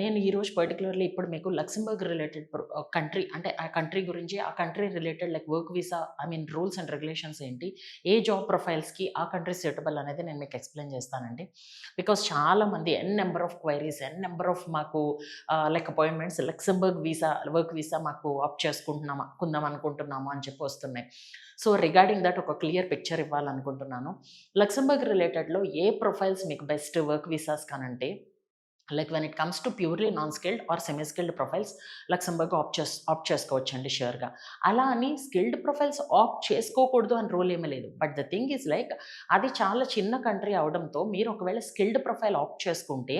నేను ఈరోజు పర్టికులర్లీ ఇప్పుడు మీకు లక్సంబర్గ్ రిలేటెడ్ కంట్రీ అంటే ఆ కంట్రీ గురించి ఆ country related like work visa I mean rules and regulations ఏంటి ఏ జాబ్ ప్రొఫైల్స్కి ఆ కంట్రీ సూటబుల్ అనేది నేను మీకు ఎక్స్ప్లెయిన్ చేస్తానండి. బికాస్ చాలామంది n number of queries n number of మాకు like appointments Luxembourg visa work visa మాకు అప్ చేసుకుంటున్నామా కుందాం అనుకుంటున్నాము అని చెప్పి వస్తున్నాయి. సో రిగార్డింగ్ దట్ ఒక క్లియర్ పిక్చర్ ఇవ్వాలనుకుంటున్నాను. లక్సంబర్గ్ రిలేటెడ్లో ఏ ప్రొఫైల్స్ మీకు best work visas కానంటే like when it comes to purely non skilled or semi skilled profiles Luxembourg opt చేస్ ఆప్ట్ చేసుకోవచ్చు అండి షూర్గా అలా అని స్కిల్డ్ ప్రొఫైల్స్ ఆప్ట్ చేసుకోకూడదు అని రూల్ ఏమీ లేదు. But the thing is like అది చాలా చిన్న కంట్రీ అవడంతో మీరు ఒకవేళ స్కిల్డ్ ప్రొఫైల్ ఆప్ట్ చేసుకుంటే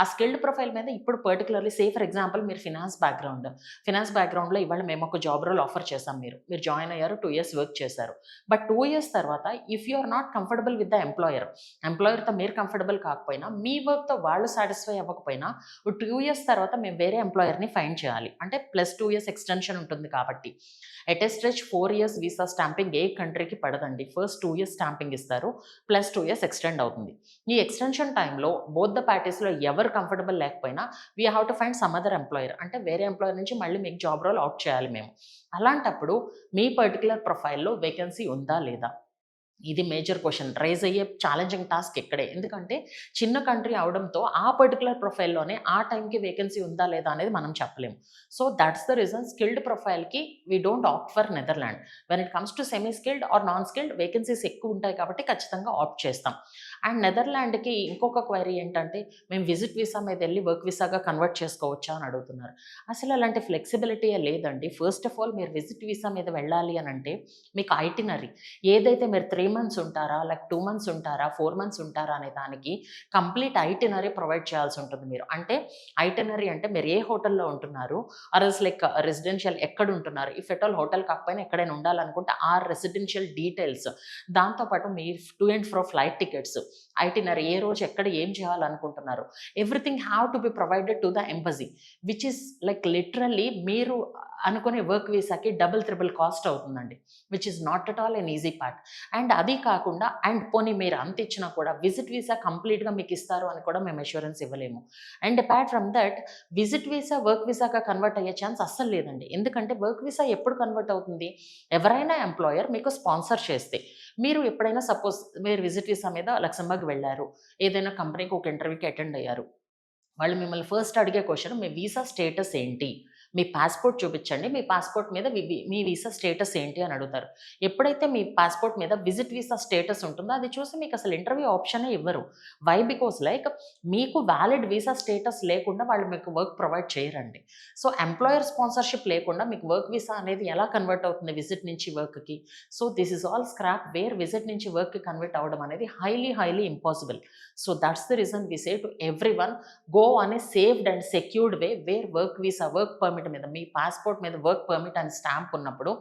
ఆ స్కిల్డ్ ప్రొఫైల్ మీద ఇప్పుడు పర్టికులర్లీ సే ఫర్ ఎగ్జాంపుల్ మీరు ఫినాన్స్ బ్యాక్గ్రౌండ్ ఫినాన్స్ బ్యాక్గ్రౌండ్లో ఇవాళ మేము ఒక జాబ్ రోల్ ఆఫర్ చేసాం మీరు. మీరు జాయిన్ అయ్యారు టూ ఇయర్స్ వర్క్ చేశారు. బట్ టూ ఇయర్స్ తర్వాత if you are not comfortable with the employer ఎంప్లాయర్తో మీరు కంఫర్టబుల్ కాకపోయినా మీ వర్క్తో వాళ్ళు సాటిస్ఫై అవ్వకపోయినా టూ ఇయర్స్ తర్వాత మేము వేరే ఎంప్లాయర్ని ఫైండ్ చేయాలి. అంటే ప్లస్ టూ ఇయర్స్ ఎక్స్టెన్షన్ ఉంటుంది కాబట్టి. At a stretch four years visa stamping ఏ కంట్రీకి పడదండి. ఫస్ట్ టూ ఇయర్స్ స్టాంపింగ్ ఇస్తారు ప్లస్ టూ ఇయర్స్ ఎక్స్టెండ్ అవుతుంది. ఈ ఎక్స్టెన్షన్ టైంలో బోత్ ద పార్టీస్లో ఎవరు కంఫర్టబుల్ లేకపోయినా we have to find some other employer అంటే వేరే ఎంప్లాయర్ నుంచి మళ్ళీ మీకు జాబ్ రోల్ అవుట్ చేయాలి మేము. అలాంటప్పుడు మీ పర్టికులర్ ప్రొఫైల్లో వేకెన్సీ ఉందా లేదా? ఇది మేజర్ క్వశ్చన్ రైజ్ అయ్యే ఛాలెంజింగ్ టాస్క్ ఇక్కడే ఎందుకంటే చిన్న కంట్రీ అవడంతో ఆ పర్టికులర్ ప్రొఫైల్లోనే ఆ టైంకి వేకెన్సీ ఉందా లేదా అనేది మనం చెప్పలేము. So that's the reason skilled ప్రొఫైల్కి we don't opt for Netherland when it comes to semi skilled or non skilled vacancies ఎక్కువ ఉంటాయి కాబట్టి ఖచ్చితంగా ఆప్ట్ చేస్తాం. అండ్ నెదర్లాండ్కి ఇంకొక క్వైరీ ఏంటంటే మేము విజిట్ వీసా మీద వెళ్ళి వర్క్ వీసాగా కన్వర్ట్ చేసుకోవచ్చా? అని అడుగుతున్నారు. అసలు అలాంటి ఫ్లెక్సిబిలిటీ లేదండి. ఫస్ట్ ఆఫ్ ఆల్ మీరు విజిట్ వీసా మీద వెళ్ళాలి అని అంటే మీకు ఐటినరీ ఏదైతే మీరు త్రీ మంత్స్ ఉంటారా లైక్ టూ మంత్స్ ఉంటారా ఫోర్ మంత్స్ ఉంటారా అనే దానికి కంప్లీట్ ఐటినరీ ప్రొవైడ్ చేయాల్సి ఉంటుంది మీరు. అంటే ఐటినరీ అంటే మీరు ఏ హోటల్లో ఉంటున్నారు అరస్ లైక్ రెసిడెన్షియల్ ఎక్కడ ఉంటున్నారు? ఇఫ్ ఎట్ ఆల్ హోటల్ కాకపోయినా ఎక్కడైనా ఉండాలనుకుంటే ఆ రెసిడెన్షియల్ డీటెయిల్స్. దాంతోపాటు మీ to and fro flight tickets. Itinerary ఏ రోజు ఎక్కడ ఏం చేయాలనుకుంటున్నారు? Everything have to be provided to the embassy which is like literally మీరు అనుకునే వర్క్ వీసాకి డబుల్ త్రిబుల్ కాస్ట్ అవుతుందండి which is not at all an easy part and అది కాకుండా అండ్ పోనీ మీరు అంత ఇచ్చినా కూడా విజిట్ వీసా కంప్లీట్గా మీకు ఇస్తారు అని కూడా మేము అష్యూరెన్స్ ఇవ్వలేము. And apart from that visit visa work వీసాగా convert అయ్యే ఛాన్స్ అస్సలు లేదండి. ఎందుకంటే వర్క్ వీసా ఎప్పుడు కన్వర్ట్ అవుతుంది? ఎవరైనా ఎంప్లాయర్ మీకు స్పాన్సర్ చేస్తే. మీరు ఎప్పుడైనా సపోజ్ మీరు విజిట్ వీసా మీద లక్సంబర్గ్ వెళ్ళారు. ఏదైనా కంపెనీకి ఒక ఇంటర్వ్యూకి అటెండ్ అయ్యారు. వాళ్ళు మిమ్మల్ని ఫస్ట్ అడిగే క్వశ్చన్ మీ వీసా స్టేటస్ ఏంటి? మీ పాస్పోర్ట్ చూపించండి. మీ పాస్పోర్ట్ మీద వి- మీ వీసా స్టేటస్ ఏంటి అని అడుగుతారు. ఎప్పుడైతే మీ పాస్పోర్ట్ మీద విజిట్ వీసా స్టేటస్ ఉంటుందో అది చూసి మీకు అసలు ఇంటర్వ్యూ ఆప్షనే ఇవ్వరు. వై బికాస్ లైక్ మీకు వ్యాలిడ్ వీసా స్టేటస్ లేకుండా వాళ్ళు మీకు వర్క్ ప్రొవైడ్ చేయరండి. సో ఎంప్లాయర్ స్పాన్సర్షిప్ లేకుండా మీకు వర్క్ వీసా అనేది ఎలా కన్వర్ట్ అవుతుంది విజిట్ నుంచి వర్క్కి so this is all scrap where visit నుంచి వర్క్కి కన్వర్ట్ అవ్వడం అనేది highly highly impossible so that's the reason we say to everyone go అనే safe and secured way where work visa work permit మీద మీ పాస్పోర్ట్ మీద వర్క్ పర్మిట్ అండ్ స్టాంప్ ఉన్నప్పుడు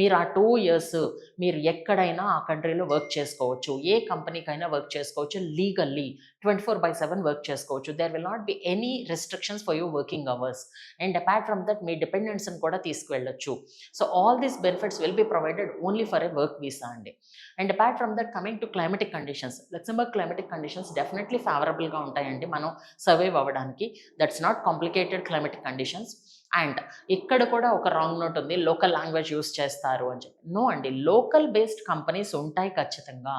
మీరు ఆ టూ ఇయర్స్ మీరు ఎక్కడైనా ఆ కంట్రీలో వర్క్ చేసుకోవచ్చు. ఏ కంపెనీకైనా వర్క్ చేసుకోవచ్చు. Legally twenty four by seven work చేసుకోవచ్చు. There will not be any restrictions for you working hours and apart from that మీ డిపెండెన్స్ని కూడా తీసుకువెళ్ళొచ్చు. So all these benefits will be provided only for a work visa అండి. And apart from that coming to climatic conditions Luxembourg climatic conditions definitely ఫేవరబుల్గా ఉంటాయండి. మనం survive అవ్వడానికి. That's not complicated climatic conditions and ఇక్కడ కూడా ఒక wrong note ఉంది local language use చేస్తారు అని చెప్పి. నో అండి లోకల్ బేస్డ్ కంపెనీస్ ఉంటాయి ఖచ్చితంగా.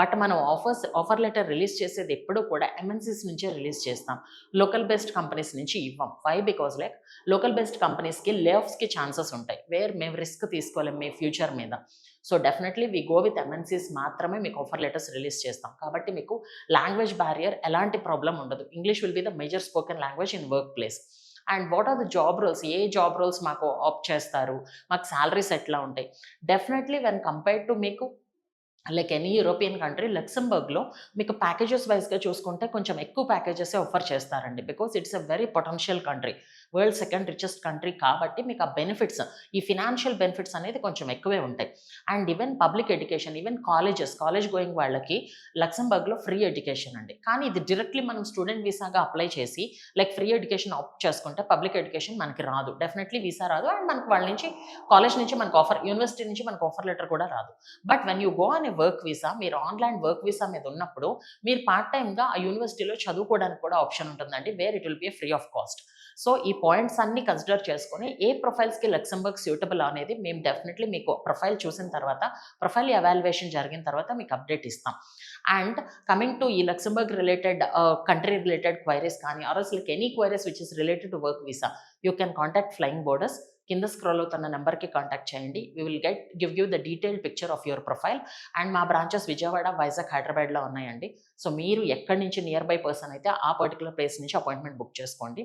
బట్ మనం ఆఫర్స్ ఆఫర్ లెటర్ రిలీజ్ చేసేది ఎప్పుడూ కూడా ఎంఎన్సీస్ నుంచే రిలీజ్ చేస్తాం. లోకల్ బేస్డ్ కంపెనీస్ నుంచి ఇవ్వం. Why because like local based కంపెనీస్కి లేఆఫ్స్కి ఛాన్సెస్ ఉంటాయి. వేర్ మేము రిస్క్ తీసుకోలేం మీ ఫ్యూచర్ మీద. So definitely we go with MNCs మాత్రమే మీకు ఆఫర్ లెటర్స్ రిలీజ్ చేస్తాం. కాబట్టి మీకు లాంగ్వేజ్ బ్యారియర్ ఎలాంటి ప్రాబ్లం ఉండదు. English will be the major spoken language in work place and what are the job roles? A job roles మాకు opt చేస్తారు? మాకు శాలరీస్ ఎట్లా ఉంటాయి? డెఫినెట్లీ వెన్ కంపేర్డ్ టు మీకు లైక్ ఎనీ యూరోపియన్ కంట్రీ లక్సంబర్గ్లో మీకు ప్యాకేజెస్ వైజ్గా చూసుకుంటే కొంచెం ఎక్కువ ప్యాకేజెస్ ఆఫర్ చేస్తారండి. Because it's a very potential country world second richest country కాబట్టి మీకు ఆ బెనిఫిట్స్ ఈ ఫినాన్షియల్ బెనిఫిట్స్ అనేది కొంచెం ఎక్కువే ఉంటాయి. And even public education even colleges college going వాళ్ళకి లక్సంబర్గ్లో ఫ్రీ ఎడ్యుకేషన్ అండి. కానీ ఇది డైరెక్ట్లీ మనం స్టూడెంట్ వీసాగా అప్లై చేసి లైక్ ఫ్రీ ఎడ్యుకేషన్ ఆప్ట్ చేసుకుంటే పబ్లిక్ ఎడ్యుకేషన్ మనకి రాదు. డెఫినెట్లీ వీసా రాదు అండ్ మనకి వాళ్ళ నుంచి కాలేజ్ నుంచి మనకు ఆఫర్ యూనివర్సిటీ నుంచి మనకు ఆఫర్ లెటర్ కూడా రాదు. బట్ వెన్ యూ గో అనే వర్క్ వీసా మీరు ఆన్లైన్ వర్క్ వీసా మీద ఉన్నప్పుడు మీరు పార్ట్ టైమ్గా ఆ యూనివర్సిటీలో చదువుకోవడానికి కూడా ఆప్షన్ ఉంటుందండి where it will be free of cost so ఈ పాయింట్స్ అన్ని కన్సిడర్ చేసుకొని ఏ ప్రొఫైల్స్కి లక్సంబర్గ్ సూటబుల్ అనేది మేము డెఫినెట్లీ మీకు ప్రొఫైల్ చూసిన తర్వాత ప్రొఫైల్ ఎవాల్యుయేషన్ జరిగిన తర్వాత మీకు అప్డేట్ ఇస్తాం. అండ్ కమింగ్ టు ఈ Luxembourg related country related queries కానీ or like any queries which is related to work visa you can contact Flying Borders కింద స్క్రోల్ అవుతున్న నెంబర్కి కాంటాక్ట్ చేయండి. We will get give you the detail picture of your profile and మా branches Vijayawada Vizag హైదరాబాద్లో ఉన్నాయండి. So మీరు ఎక్కడి నుంచి నియర్ బై పర్సన్ అయితే ఆ పర్టికులర్ ప్లేస్ నుంచి అపాయింట్మెంట్ బుక్ చేసుకోండి.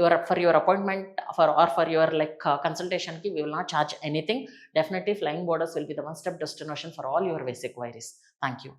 Your for your appointment for or for your like కన్సల్టేషన్కి we will not charge anything definitely Flying Borders will be the one stop destination for all your basic queries thank you